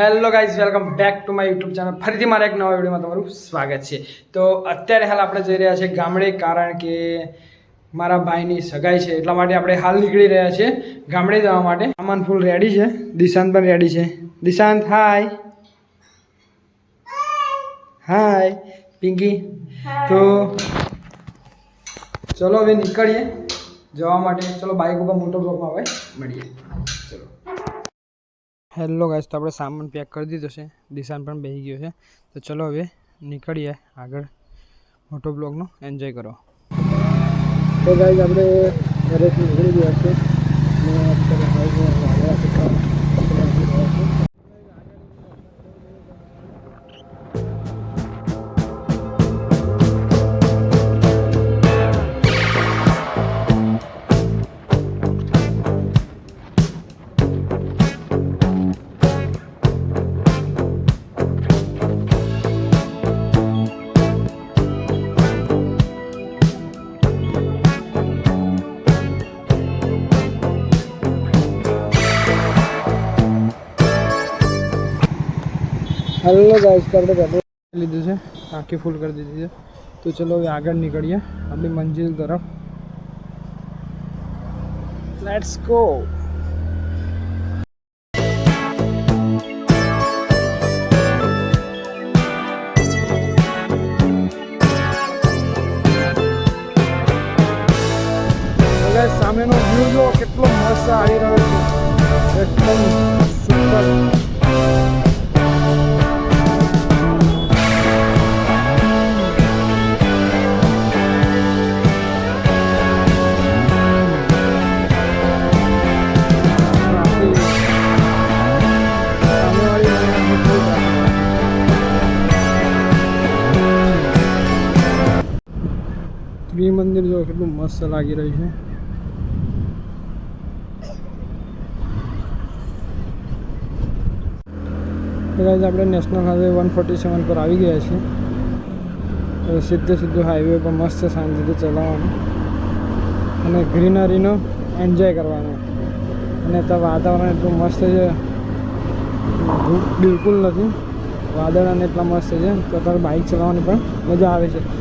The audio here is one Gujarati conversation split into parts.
Hello guys welcome back to my YouTube channel ફરીથી મારા એક નવા વિડીયોમાં તમારું સ્વાગત છે. તો અત્યારે હાલ આપણે જઈ રહ્યા છીએ ગામડે કારણ કે મારા ભાઈની સગાઈ છે એટલા માટે આપણે હાલ નીકળી રહ્યા છીએ ગામડે જવા માટે. સામાન ફૂલ રેડી છે. દિશાંત પણ રેડી છે. દિશાંત હાય હાય પિંકી. તો ચલો હવે નીકળીએ જવા માટે. ચલો બાઇક ઉપર મોટો બ્લોકમાં હવે મળીએ. હેલો ગાઈસ તો આપણે સામાન પેક કરી દીધો છે. દિશાન પણ બેસી ગયો છે. તો ચલો હવે નીકળીએ આગળ મોટો બ્લોગનો એન્જોય કરો. તો ગાઈસ આપણે ઘરેથી નીકળી ગયા છે હેલો ગાઈસ આપણે પેટ્રોલ લીધું છે. આખી ફૂલ કરી દીધી છે. તો ચલો હવે આગળ નીકળીએ આપણી મંજિલ તરફ. લેટ્સ ગો સામેનો વ્યૂ જો કેટલો મસ્ત આવી રહ્યો છે. એકદમ સુંદર ત્રિમંદિર જો કેટલું મસ્ત લાગી રહ્યું છે. guys, આપણે national highway one forty seven પર આવી ગયા છીએ. સીધે સીધું હાઈવે પર મસ્ત શાંતિથી ચલાવવાનું અને ગ્રીનરીનો એન્જોય કરવાનો. અને ત્યાં વાતાવરણ એટલું મસ્ત છે. બિલકુલ નથી. વાદળ અને એટલા મસ્ત છે. તો તારે બાઇક ચલાવવાની પણ મજા આવે છે.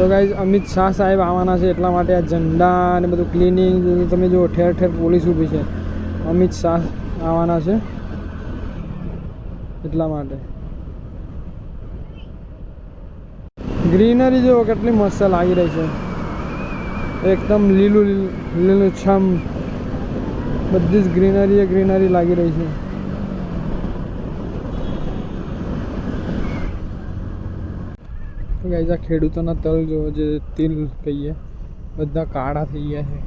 તો ગાઈઝ અમિત શાહ સાહેબ આવવાના છે એટલા માટે આ ઝંડા અને બધું ક્લિનિંગ તમે જો ઠેર ઠેર પોલીસ ઊભી છે. અમિત શાહ આવવાના છે એટલા માટે. ગ્રીનરી જો કેટલી મસ્ત લાગી રહી છે. એકદમ લીલું લીલું છમ. બધી જ ગ્રીનરી ગ્રીનરી લાગી રહી છે. ગાઈઝ, આ ખેડૂતોના તલ જો જે તિલ કહીએ, બધા કાળા થઈ ગયા છે.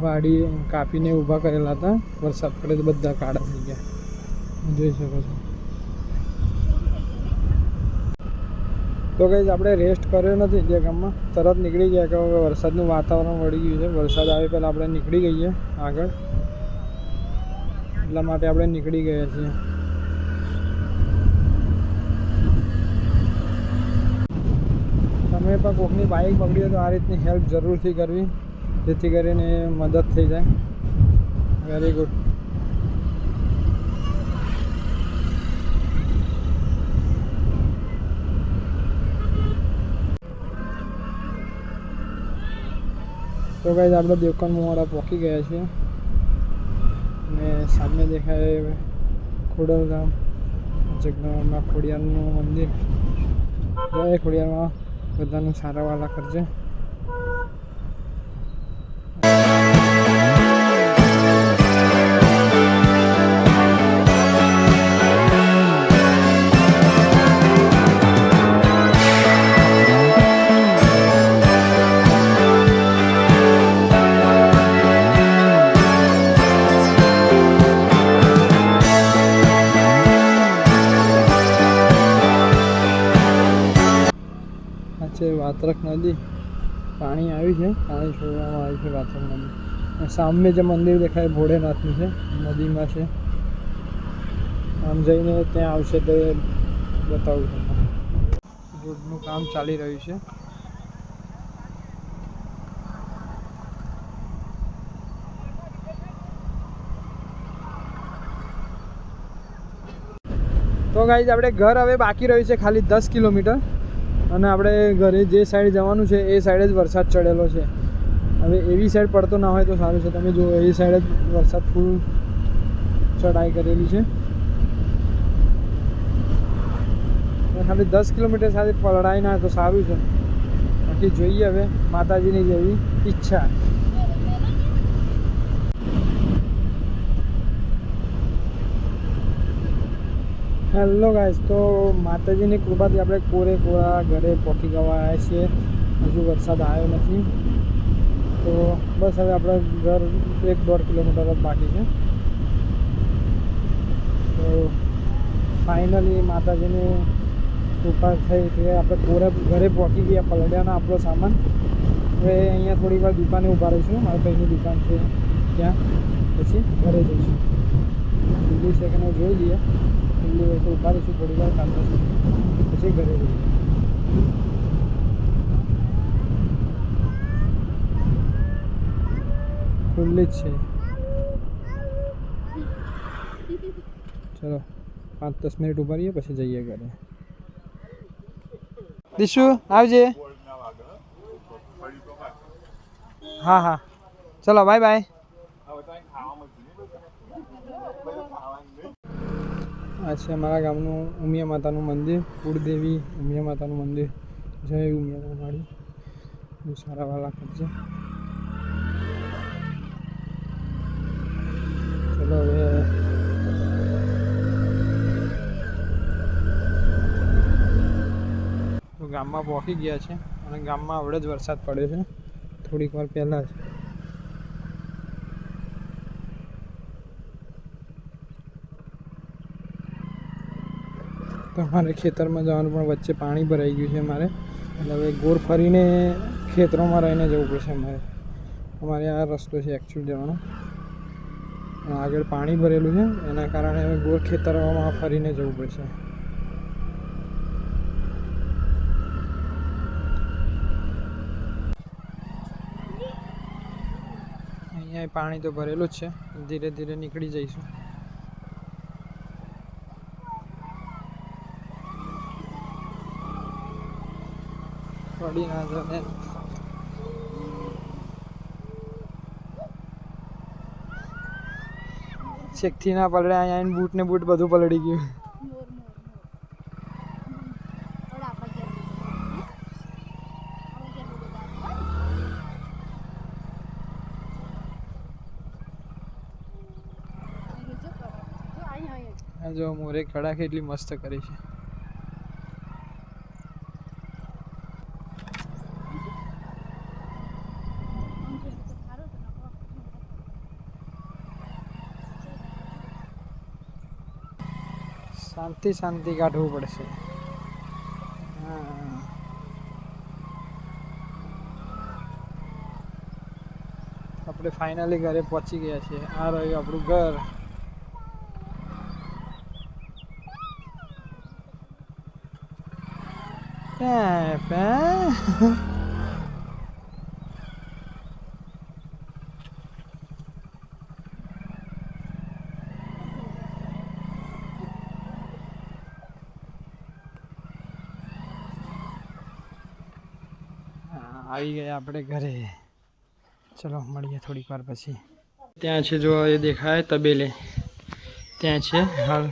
વાડી કાપીને ઊભા કરેલા હતા, વરસાદ પડે તો બધા કાળા થઈ ગયા. જોઈ શકો છો. તો કઈ આપણે રેસ્ટ કર્યો નથી જે ગામમાં. તરત નીકળી ગયા કે હવે વરસાદનું વાતાવરણ વળી ગયું છે. વરસાદ આવે પહેલાં આપણે નીકળી ગઈએ આગળ. એટલા માટે આપણે નીકળી ગયા છીએ. તમે પણ કોકની બાઇક પકડી તો આ રીતની હેલ્પ જરૂરથી કરવી, જેથી કરીને મદદ થઈ જાય. વેરી ગુડ તો ગાઈઝ આપણે દેવકન મોડા પહોંચી ગયા છીએ. અને સામે દેખાય ખોડલ ગામ જગદંબા ખોડિયારનું મંદિર. જય ખોડિયારમાં બધાનું સારા વાલા કરજે. ભોળાનાથ છે પાછળ મંદિર સામે જે મંદિર દેખાય, ભોળેનાથનું છે, નદીમાં છે. આમ જઈને ત્યાં આવશે તો બતાવું તમને. રોડનું કામ ચાલી રહ્યું છે. તો ગાઈઝ આપણે ઘર હવે બાકી રહ્યું છે ખાલી દસ કિલોમીટર. અને આપણે ઘરે જે સાઈડ જવાનું છે, એ સાઈડે જ વરસાદ ચડેલો છે. હવે એવી સાઈડ પડતો ના હોય તો સારું છે. તમે જુઓ, એવી સાઈડ જ વરસાદ ફૂલ ચડાઈ કરેલી છે. ખાલી દસ કિલોમીટર સાથે પલડાઈ ના તો સારું છે. બાકી જોઈએ હવે, માતાજીની જેવી ઈચ્છા. હેલો ગાઈસ તો માતાજીની કૃપાથી આપણે કોરે કોરા ઘરે પહોંચી ગયા છીએ. હજુ વરસાદ આવ્યો નથી. તો બસ હવે આપણે ઘર એક દોઢ કિલોમીટર બાકી છે. તો ફાઇનલી માતાજીની કૃપા થઈ કે આપણે પૂરે ઘરે પહોંચી ગયા પલડ્યાનો આપણો સામાન. હવે અહીંયા થોડી વાર દુકાને ઊભા રહીશું. મારા ભાઈની દુકાન છે ત્યાં. પછી ઘરે જઈશું. દિલ્હી છે કે જોઈ લઈએ. દિલ્હી હોય તો ઊભા રહીશું, થોડી વાર કામ પછી ઘરે જઈએ ખુલ્લી જ છે. ચલો, પાંચ દસ મિનિટ ઊભા રહીએ, પછી જઈએ ઘરે. દિશુ, આવજે. હા હા. ચલો, બાય બાય. આ છે અમારા ગામનું ઉમિયા માતાનું મંદિર, કુળદેવી ઉમિયા માતાનું મંદિર. જય ઉમિયા માળી સારા વાલા કરજે ચલો હવે તો ગામમાં પહોંચી ગયા છે અને ગામમાં આવડે જ વરસાદ પડ્યો છે. થોડીક વાર પહેલાં જ. તો મારે ખેતરમાં જવાનું પણ વચ્ચે પાણી ભરાઈ ગયું છે મારે એટલે હવે ગોળ ફરીને ખેતરોમાં રહીને જવું પડશે અમારે. અમારે આ રસ્તો છે એકચ્યુઅલ જવાનો. આગળ પાણી ભરેલું છે. એના કારણે હવે ગોળ ખેતરવામાં ફરીને જવું પડશે. અહીંયા પાણી તો ભરેલું જ છે. ધીરે ધીરે નીકળી જઈશું. પડી ના જને છેકથી ના પલળે, અહીંયા આવીને બૂટ ને બૂટ બધું પલળી ગયું. જો મોરે કડાક એટલી મસ્ત કરી છે. શાંતિ શાંતિ કાઢવું પડશે. આપણે ફાઇનલી ઘરે પહોંચી ગયા છીએ. આ રહ્યું આપણું ઘર. પે, પે. હા, આવી ગયા આપણે ઘરે. ચલો, મળીએ થોડીક વાર પછી. ત્યાં છે, જો, એ દેખાય તબેલે. ત્યાં છે, હાલ.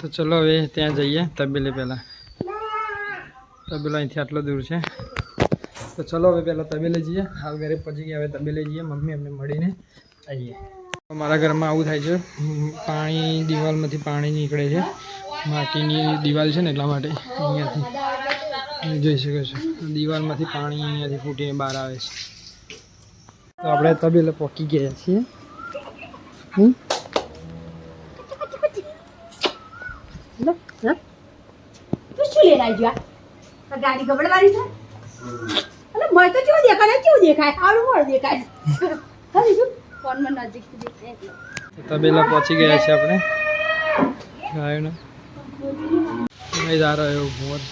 તો ચલો હવે ત્યાં જઈએ તબેલે પહેલાં. તબેલો અહીંથી આટલો દૂર છે. તો ચલો હવે પહેલાં તબેલે જઈએ. હાલ ઘરે પહોંચી ગયા, હવે તબેલે જઈએ. મમ્મી અમને મળીને આવીએ. મારા ઘરમાં આવું થાય છે. પાણી, દિવાલમાંથી પાણી નીકળે છે. માટીની દિવાલ છે ને એટલા માટે અહીંયાથી. જોઈ શકો છો. દિવાલમાંથી પાણી અહીંયાથી ફૂટીને બહાર આવે છે. તો આપણે તબેલે પહોંચી ગયા છીએ. ગાડી ગબડવાની છે? અલે મને તો કેવું દેખાય? કેવું દેખાય? આવડું મોડું દેખાય. હવે શું ફોનમાં નજીક તબેલા પહોંચી ગયા છે આપણે. ગાયોને. નહીં સારો એવો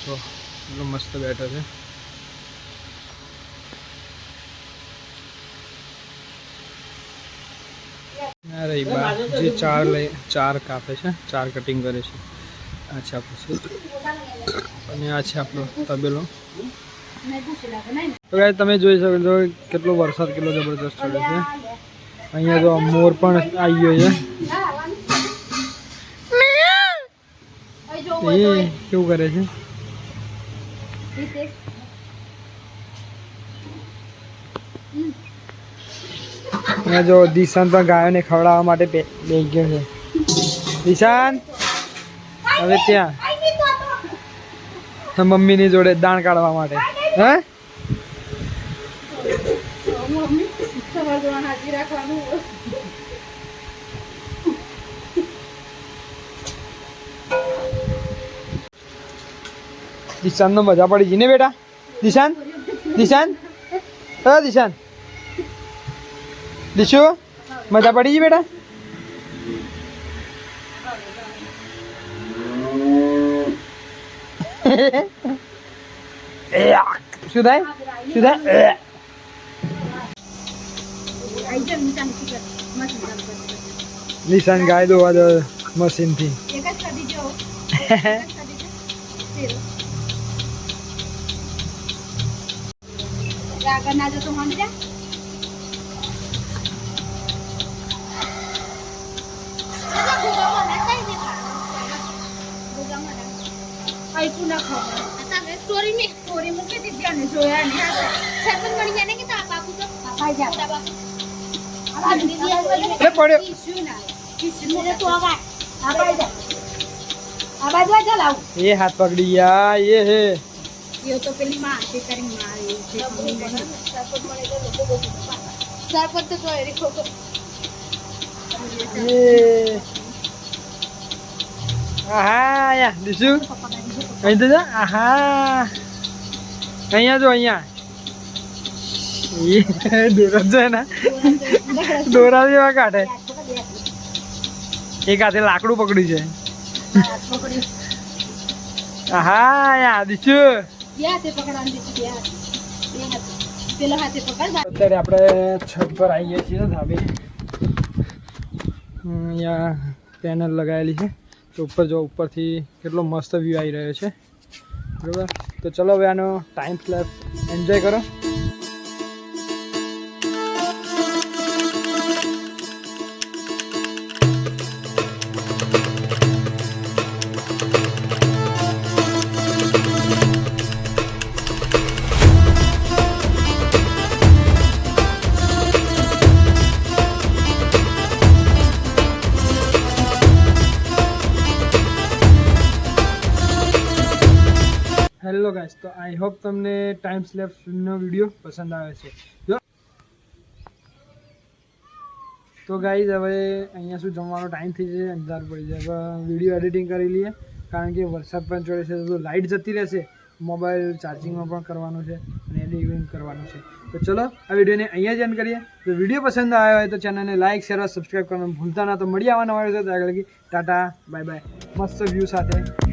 તો એટલો મસ્ત બેઠો છે અરે બા જે ચાર લઈ ચાર કાપે છે ચાર કટિંગ કરે છે આ છે આપણું અને આ છે આપણો તબેલો તો guys તમે જોઈ શકો છો કેટલો વરસાદ કેટલો જબરદસ્ત ચડે છે અહીંયા તો મોર પણ આવી ગયો છે એ કેવું કરે છે અહીંયા જો દિશાન પણ ગાયોને ખવડાવવા માટે બે ગયો છે. દિશાન હવે ત્યાં. મમ્મી મમ્મીની જોડે દાણ કાઢવા માટે. હે? દિશાન તો મજા પડી ગઈ ને બેટા? દિશાન? દિશાન? હા દિશાન. દિશુ મજા પડી ગઈ બેટા? શું થાય? શું થાય? નિશાન ગાય દો મશીનથી. આગળ ના જતો મંડી આઈકુ ના ખબર. સ્ટોરી મે સ્ટોરી મૂકી દીધી અને જોયા ને સરપંચ મળી ગયા ને કે તારા બાપુ તો? બાપા જા. બાપુ. આ દીદી આ પડ્યો. ના ને તો આ આ બાજુ ચલાવ એ હાથ પકડી ગયા એ હે. યો તો પેલી માં તે કરી મારી છે સરપંચ મળે તો લોકો બહુ સરપંચ તો જોઈ રે ખોખો એ આહા યા દિશુ અહીં તો આહા અહીંયા જો અહીંયા એ દોરા છે ને દોરા જેવા કાઢે એક હાથે લાકડું પકડ્યું છે આહા યા દિશુ અત્યારે આપણે છત પર આવીએ છીએ, ધાબે. અહીંયા પેનલ લગાવેલી છે. તો ઉપર જો, ઉપરથી કેટલો મસ્ત વ્યૂ આવી રહ્યો છે. બરાબર? તો ચલો હવે આનો ટાઈમ સ્લેપ એન્જોય કરો. હેલો ગાઈસ તો આઈ હોપ તમને ટાઈમ સ્લેપનો વીડિયો પસંદ આવે છે. તો ગાઈઝ હવે અહીંયા શું જમવાનો ટાઈમ થઈ જશે, અંધાર પડી જાય. હવે વીડિયો એડિટિંગ કરી લઈએ, કારણ કે વરસાદ પણ ચડે છે, તો લાઇટ જતી રહેશે. મોબાઈલ ચાર્જિંગમાં પણ કરવાનું છે, અને એડિટિંગ કરવાનું છે. તો ચલો, આ વિડીયોને અહીંયા જ એન્ડ કરીએ. તો વીડિયો પસંદ આવ્યો હોય તો ચેનલને લાઇક શેર સબસ્ક્રાઈબ કરવાનું ભૂલતા ના. તો મળી આવવાના હોય તો આગળ ટાટા બાય બાય મસ્ત વ્યૂ સાથે.